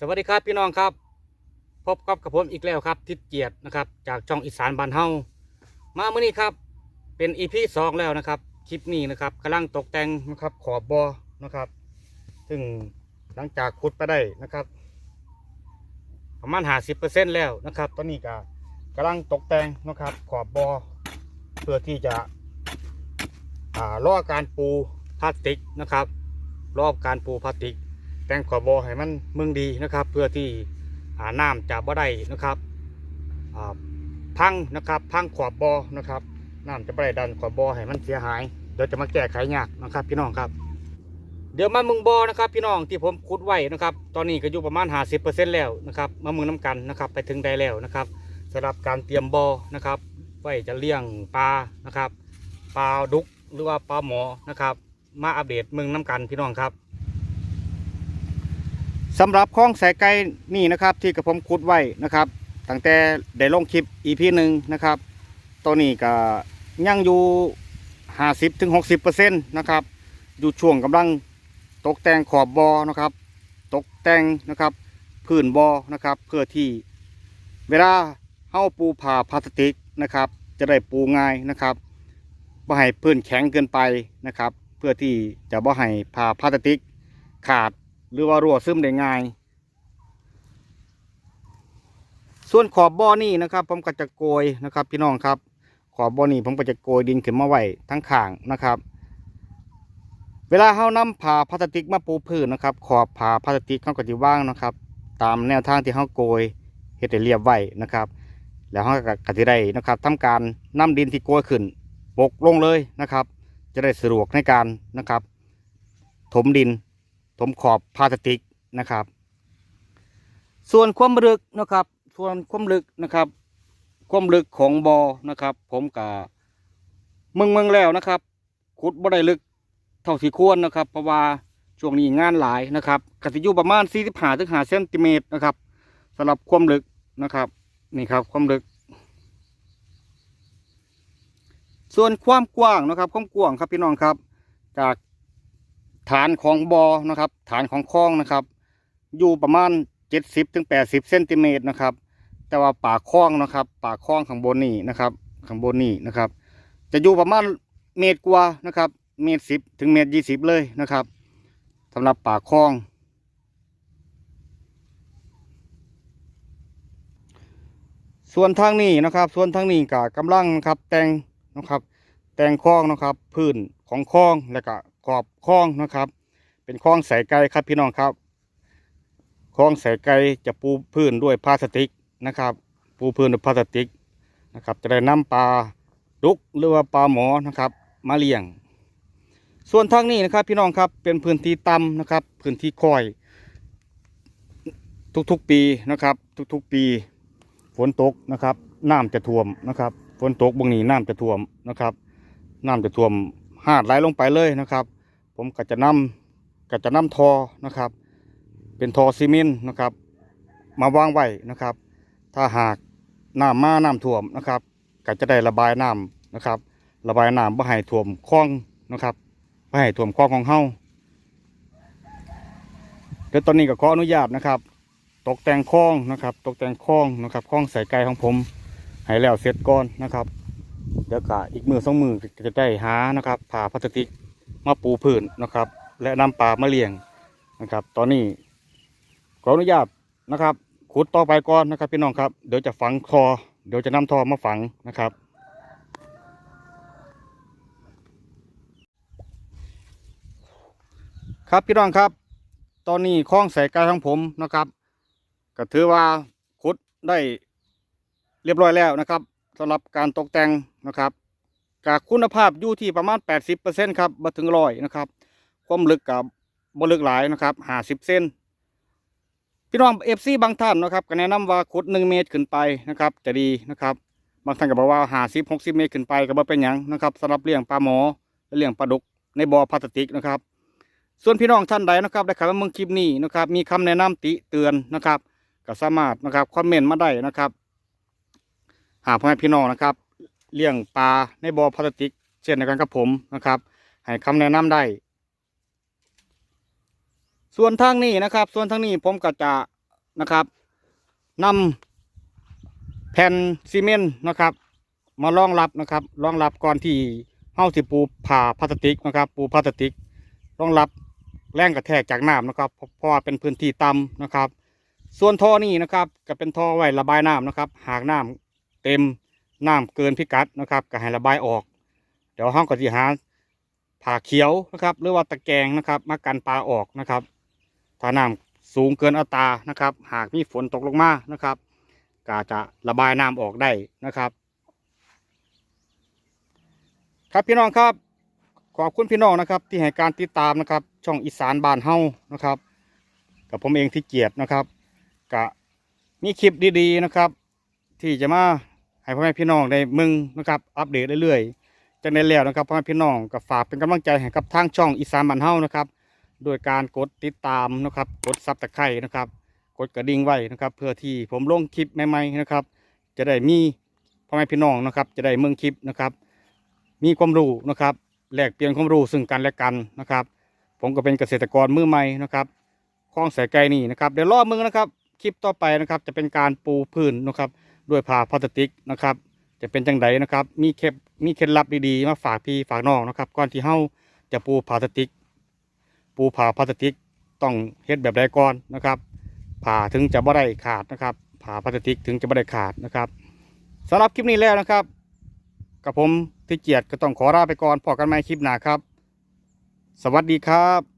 สวัสดีครับพี่น้องครับ พบกับกับผมอีกแล้วครับทิศเกียรตินะครับจากช่องอีสานบานเฮามาเมื่อนี้ครับ เป็นอีพีสองแล้วนะครับคลิปนี้นะครับกำลังตกแต่งนะครับขอบบอนะครับ ซึ่งหลังจากขุดไปได้นะครับ ประมาณหาสิบเปอร์เซ็นแล้วนะครับตอนนี้ก็กำลังตกแต่งนะครับ ขอบบอเพื่อที่จะอ่าล่อการปูพลาสติกนะครับ รอบการปูพลาสติก แต่งขอบบอให้มันมืองดีนะครับ เพื่อที่น้ำจะบ่ได้นะครับพังนะครับพังขอบบอนะครับน้ำจะบ่ได้ดันขอบบอให้มันเสียหายเดี๋ยวจะมาแก้ไขยากนะครับ พี่น้องครับ เดี๋ยวมามืองบอนะครับ พี่น้องที่ผมขุดไว้นะครับ ตอนนี้ก็อยู่ประมาณ 50%แล้วนะครับมามืองน้ำกันนะครับ ไปถึงได้แล้วนะครับสำหรับการเตรียมบอนะครับไว้จะเลี้ยงปลานะครับปลาดุกหรือว่าปลาหมอนะครับ มาอัปเดตมืองน้ำกันพี่น้องครับ สำหรับคลองสายไก่นี่นะครับ ที่กระผมขุดไว้นะครับตั้งแต่ได้ลงคลิป EP หนึ่งนะครับตัวนี้ก็ยังอยู่50ถึง60%นะครับ อยู่ช่วงกำลังตกแต่งขอบบอนะครับ ตกแต่งนะครับพื้นบอนะครับ เพื่อที่เวลาเฮาปูผ่าพลาสติกนะครับ จะได้ปูง่ายนะครับบ่ให้พื้นแข็งเกินไปนะครับ เพื่อที่จะบ่ให้ผ่าพลาสติกขาด หรือว่ารั่วซึมได้ง่าย ส่วนขอบบ่อนี่นะครับ ผมก็จะโกยนะครับ พี่น้องครับ ขอบบ่อนี่ผมก็จะโกยดินขึ้นมาไว้ทั้งข้างนะครับ เวลาเขานำผ่าพลาสติกมาปูพื้นนะครับ ขอบผ่าพลาสติกเขาก็จะว่างนะครับ ตามแนวทางที่เขาโกยเฮ็ดให้เรียบไว้นะครับ แล้วเขาก็กติได้นะครับทำการนำดินที่โกยขึ้นปกลงเลยนะครับ จะได้สะดวกในการนะครับ ถมดิน ถมขอบพลาสติกนะครับ ส่วนความลึกนะครับ ส่วนความลึกนะครับ ความลึกของบอ่อนะครับ ผมกะเมืองเมืองแล้วนะครับขุดบ่ได้ลึกเท่าที่ควรนะครับ เพราะว่าช่วงนี้งานหลายนะครับกสิอยู่ประมาณ45ถึง5เซนติเมตรนะครับสำหรับความลึกนะครับ นี่ครับความลึก ส่วนความกว้างนะครับ ความกว้างครับพี่น้องครับ จาก ฐานของบอ่อนะครับ ฐานของคลองนะครับ อยู่ประมาณ 70ถึง80เซนติเมตรนะครับ แต่ว่าปากคลองนะครับ ปากคลองข้างบนนี่นะครับข้างบนนี่นะครับ จะอยู่ประมาณเมตรกว่านะครับ เมตรสิบถึงเมตรยี่สิบเลยนะครับสำหรับปากคลองส่วนทางนี้นะครับ ส่วนทางนี้ก็กำลังนะครับ แต่งนะครับ แต่งคลองนะครับ พื้นของคลองแล้วก็ ขอบคลองนะครับ เป็นคลองใส่ไก่ครับพี่น้องครับคลองใส่ไก่จะปูพื้นด้วยพลาสติกนะครับ ปูพื้นด้วยพลาสติกนะครับ จะได้นำปลาดุกหรือว่าปลาหมอนะครับ มาเลี้ยง ส่วนทางนี้นะครับ พี่น้องครับเป็นพื้นที่ต่ำนะครับ พื้นที่คอย ทุกๆปีนะครับ ทุกๆปี ฝนตกนะครับน้ำจะท่วมนะครับฝนตกบางนี้น้ำจะท่วมนะครับน้ำจะท่วมหาดไหลลงไปเลยนะครับ ผมก็จะนำก็จะนำทอนะครับ เป็นทอซีเมนต์นะครับ มาวางไว้นะครับ ถ้าหากน้ำมาน้ำท่วมนะครับก็จะได้ระบายน้ำนะครับ ระบายน้ำไม่ให้ท่วมคลองนะครับไม่ให้ท่วมคลองของเฮาเดี๋ยวตอนนี้ก็ขออนุญาตนะครับ ตกแต่งคลองนะครับ ตกแต่งคลองนะครับคลองใส่ไก่ของผมให้แล้วเสร็จก่อนนะครับเดี๋ยวก็อีกมือสองมือจะได้หานะครับผ่าพลาสติก มาปูพื้นนะครับ และนำปลามาเลี้ยงนะครับ ตอนนี้ขออนุญาตนะครับ ขุดต่อไปก่อนนะครับ พี่น้องครับ เดี๋ยวจะฝังคอ เดี๋ยวจะนำทอมาฝังนะครับ ครับพี่น้องครับ ตอนนี้คล้องใส่ไก่ของผมนะครับก็ถือว่าขุดได้เรียบร้อยแล้วนะครับสำหรับการตกแต่งนะครับ กากคุณภาพอยู่ที่ประมาณ 80%ครับมาถึงร้อยนะครับ ความลึกกับบลึกหลายนะครับ50เซนพี่น้องเอฟซีบางท่านนะครับก็แนะนำว่าขุด1เมตรขึ้นไปนะครับ จะดีนะครับ บางท่านก็บอกว่า50 60เมตรขึ้นไปก็บ่เป็นหยังนะครับสำหรับเลี้ยงปลาหมอและเลี้ยงปลาดุกในบ่อพลาสติกนะครับ ส่วนพี่น้องท่านใดนะครับได้ข้ามาเมืองคลิปนี้นะครับ มีคำแนะนำติเตือนนะครับก็สามารถนะครับคอมเมนต์มาได้นะครับ หากพ่อแม่พี่น้องนะครับ เลี้ยงปลาในบ่อพลาสติก เช่นเดียวกันกับผมนะครับให้คำแนะนำได้ ส่วนทางนี้นะครับ ส่วนทางนี้ผมก็จะนะครับนำแผ่นซีเมนต์นะครับ มารองรับนะครับรองรับก่อนที่เฮาสิปูผ่าพลาสติกนะครับ ปูพลาสติกรองรับแรงกระแทกจากน้ำนะครับ เพราะว่าเป็นพื้นที่ต่ำนะครับ ส่วนท่อนี้นะครับก็เป็นท่อไว้ระบายน้ำนะครับ หากน้ำเต็ม น้ำเกินพิกัดนะครับก็ให้ระบายออก เดี๋ยวห้องก็จะหาผ่าเขียวนะครับ หรือว่าตะแกรงนะครับ มากันปลาออกนะครับถ้าน้ำสูงเกินอัตรานะครับ หากมีฝนตกลงมานะครับก็จะระบายน้ำออกได้นะครับ ครับพี่น้องครับ ขอบคุณพี่น้องนะครับ ที่ให้การติดตามนะครับ ช่องอีสานบานเฮานะครับ กับผมเองที่เกียรตินะครับกะมีคลิปดีๆนะครับ ที่จะมา ให้พ่อแม่พี่น้องได้มึงนะครับอัปเดตเรื่อยๆจากในแล้วนะครับพ่อแม่พี่น้องก็ฝากเป็นกำลังใจให้กับทางช่องอีสานบ้านเฮานะครับโดยการกดติดตามนะครับกดซับตะไคร่นะครับกดกระดิ่งไว้นะครับ เพื่อที่ผมลงคลิปใหม่ๆนะครับ จะได้มีพ่อแม่พี่น้องนะครับ จะได้เมืองคลิปนะครับ มีความรู้นะครับแลกเปลี่ยนความรู้ซึ่งกันและกันนะครับ ผมก็เป็นเกษตรกรมือใหม่นะครับคลองสายไกลนี่นะครับเดี๋ยวรอมึงนะครับ คลิปต่อไปนะครับ จะเป็นการปูพื้นนะครับ ด้วยผ้าพลาสติกนะครับ จะเป็นจังไดนะครับ มีเคล็ดมีเคล็ดลับดีๆ มาฝากพี่ฝากน้องนะครับ ก่อนที่เฮาจะปูผ้าพลาสติก ปูผ้าพลาสติกต้องเฮ็ดแบบใดก่อนนะครับผ่าถึงจะบ่ได้ขาดนะครับผ่าพลาสติกถึงจะบ่ได้ขาดนะครับสำหรับคลิปนี้แล้วนะครับ กับผมที่เกียรติก็ต้องขอลาไปก่อนพอกันใหม่คลิปหน้าครับ สวัสดีครับ